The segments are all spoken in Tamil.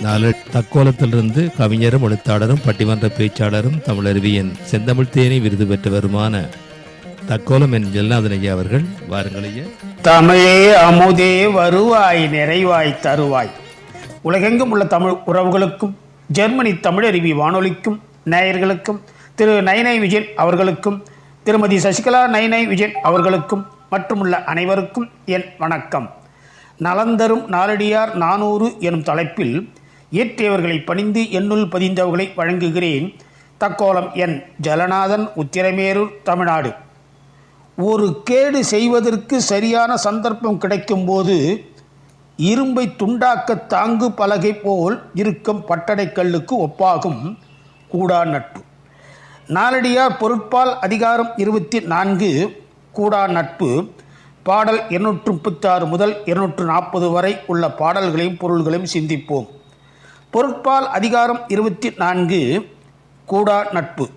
நாலு தக்கோலத்திலிருந்து கவிஞரும் எழுத்தாளரும் பட்டிமன்ற பேச்சாளரும் தமிழருவியின் செந்தமிழ் தேனி விருது பெற்றவருமான தக்கோலம் என் ஜெல்லாதன் ஐயா அவர்கள் வாருங்கள் ஐயா. தமிழே அமுதே வருவாய் நிறைவாய் தருவாய். உலகெங்கும் உள்ள தமிழ் உறவுகளுக்கும் ஜெர்மனி தமிழருவி வானொலிக்கும் நேயர்களுக்கும் திரு நயனை விஜயன் அவர்களுக்கும் திருமதி சசிகலா நயனை விஜயன் அவர்களுக்கும் மற்றுமுள்ள அனைவருக்கும் என் வணக்கம். நலந்தரும் நாலடியார் நானூறு எனும் தலைப்பில் இயற்றியவர்களை பணிந்து என்னுள் பதிந்தவர்களை வழங்குகிறேன். தக்கோலம் என் ஜலநாதன் உத்திரமேரூர் தமிழ்நாடு. ஒரு கேடு செய்வதற்கு சரியான சந்தர்ப்பம் கிடைக்கும்போது இரும்பை துண்டாக்க தாங்கு பலகை போல் இருக்கும் பட்டடைக்கல்லுக்கு ஒப்பாகும். கூடா நட்பு. நாலடியார் பொருட்பால் அதிகாரம் இருபத்தி நான்கு கூடா நட்பு. பாடல் இருநூற்று முப்பத்தாறு முதல் இருநூற்று நாற்பது வரை உள்ள பாடல்களையும் பொருள்களையும் சிந்திப்போம். பொருட்பால் அதிகாரம் இருபத்தி நான்கு கூடா நட்பு.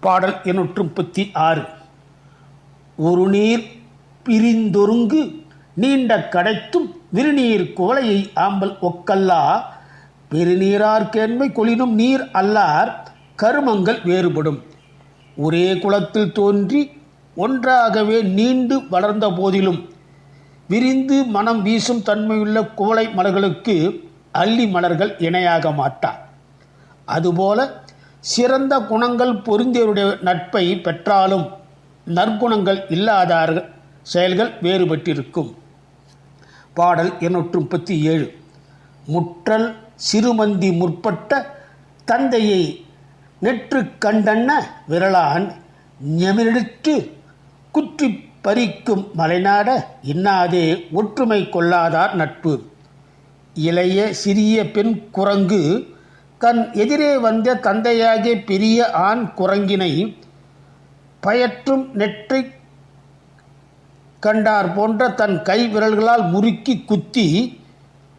பாடல் இருநூற்று முப்பத்தி ஆறு. ஒரு நீர் பிரிந்தொருங்கு நீண்ட கடைத்தும் விருநீர் குவளையை ஆம்பல் ஒக்கல்லா. பெருநீரார்க்கேண்மை கொளினும் நீர் அல்லார் கருமங்கள் வேறுபடும். ஒரே குளத்தில் தோன்றி ஒன்றாகவே நீண்டு வளர்ந்த போதிலும் விரிந்து மனம் வீசும் தன்மையுள்ள குவளை மலர்களுக்கு அள்ளி மலர்கள் இணையாக மாட்டா. அதுபோல சிறந்த குணங்கள் பொருந்தியவருடைய நட்பை பெற்றாலும் நற்குணங்கள் இல்லாதார்கள் செயல்கள் வேறுபட்டிருக்கும். பாடல் இருநூற்று முப்பத்தி ஏழு. முற்றல் சிறுமந்தி முற்பட்ட தந்தையை நெற்று கண்டன்ன விரலான் ஞெமிரெடுத்து குற்றி பறிக்கும் மலைநாட இன்னாதே ஒற்றுமை கொள்ளாதார் நட்பு. இளைய சிறிய பெண் குரங்கு தன் எதிரே வந்த தந்தையாகிய பெரிய ஆண் குரங்கினை பயற்றும் நெற்றை கண்டார் போன்ற தன் கை விரல்களால் முறுக்கி குத்தி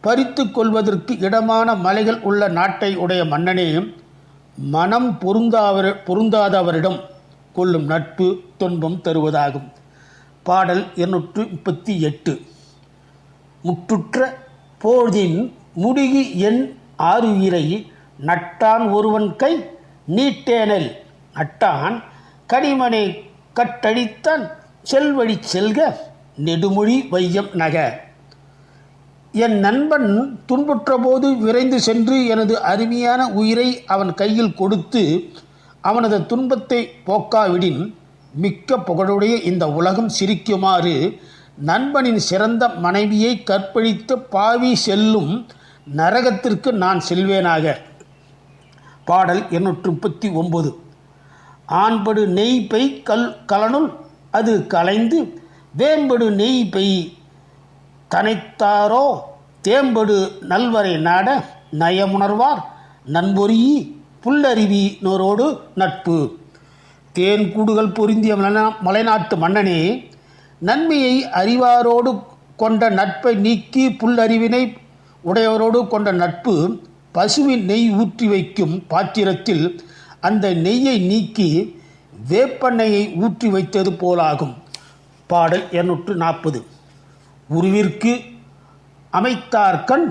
பறித்து கொள்வதற்கு இடமான மலைகள் உள்ள நாட்டை உடைய மன்னனே மனம் பொருந்தாவர் பொருந்தாதவரிடம் கொள்ளும் நட்பு துன்பம் தருவதாகும். பாடல் இருநூற்று முப்பத்தி எட்டு. முற்றுற்ற போதின் முடிகி என் ஆறுயிரை நட்டான் ஒருவன் கை நீட்டேனல். நட்டான் கனிமனை கட்டழித்தான் செல்வழி செல்க நெடுமொழி வையம் நக. என் நண்பன் துன்புற்ற போது விரைந்து சென்று எனது அருமையான உயிரை அவன் கையில் கொடுத்து அவனது துன்பத்தை போக்காவிடின் மிக்க புகழுடைய இந்த உலகம் சிரிக்குமாறு நண்பனின் சிறந்த மனைவியை கற்பழித்து பாவி செல்லும் நரகத்திற்கு நான் செல்வேனாக. பாடல் இருநூற்று முப்பத்தி ஒன்பது ஆண்படு நெய் பெய் கல் கலனுள் அது கலைந்து வேம்படு நெய் பெய் தனைத்தாரோ தேம்படு நல்வரை நாட நயமுணர்வார் நண்பொறியி புல்லருவி நோரோடு நட்பு. தேன் கூடுகள் பொருந்திய மலைநாட்டு மன்னனே நன்மையை அறிவாரோடு கொண்ட நட்பை நீக்கி புல்லறிவினை உடையவரோடு கொண்ட நட்பு பசுவின் நெய் ஊற்றி வைக்கும் பாத்திரத்தில் அந்த நெய்யை நீக்கி வேப்பெண்ணெயை ஊற்றி வைத்தது போலாகும். பாடல் இருநூற்று நாற்பது. உருவிற்கு அமைத்தார்கண்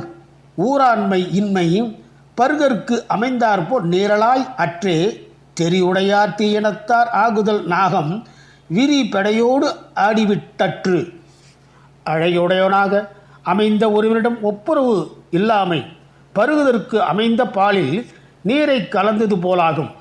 ஊராண்மை இன்மையும் பருகற்கு அமைந்தார்போல் நேரலாய் அற்றே தெரியுடையார் தீயினத்தார் ஆகுதல் நாகம் விரி பெடையோடு ஆடிவிட்டற்று. அழையுடையவனாக அமைந்த ஒருவனிடம் ஒப்புரவு இல்லாமை பருகுதற்கு அமைந்த பாலில் நீரை கலந்தது போலாகும்.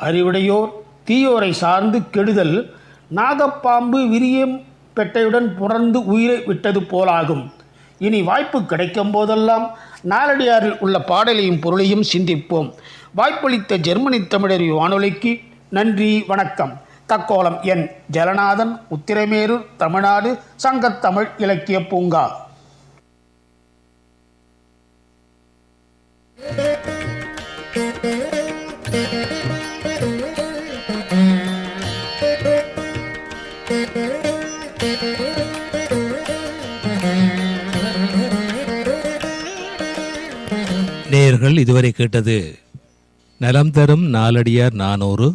அறிவுடையோர் தீயோரை சார்ந்து கெடுதல் நாகப்பாம்பு விரியம் பெட்டையுடன் புணர்ந்து உயிரை விட்டது போலாகும். இனி வாய்ப்பு கிடைக்கும் போதெல்லாம் நாலடியாரில் உள்ள பாடலையும் பொருளையும் சிந்திப்போம். வாய்ப்பளித்த ஜெர்மனி தமிழர் வானொலிக்கு நன்றி வணக்கம். தக்கோலம் என் ஜலநாதன் உத்திரமேரூர் தமிழ்நாடு சங்கத்தமிழ் இலக்கிய பூங்கா. நேயர்கள் இதுவரை கேட்டது நலம் தரும் நாலடியார் நானூறு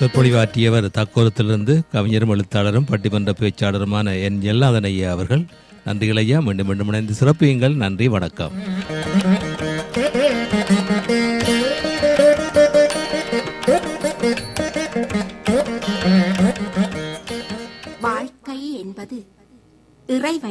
சொற்பொழிவாற்றியவர் தக்கோலத்திலிருந்து கவிஞரும் எழுத்தாளரும் பட்டிமன்ற பேச்சாளருமான என் எல்லாதன் ஐயா அவர்கள். நன்றிகள் ஐயா. மீண்டும் மீண்டும் இணைந்து சிறப்பியுங்கள். நன்றி. வணக்கம். வாழ்க்கை என்பது இறைவன்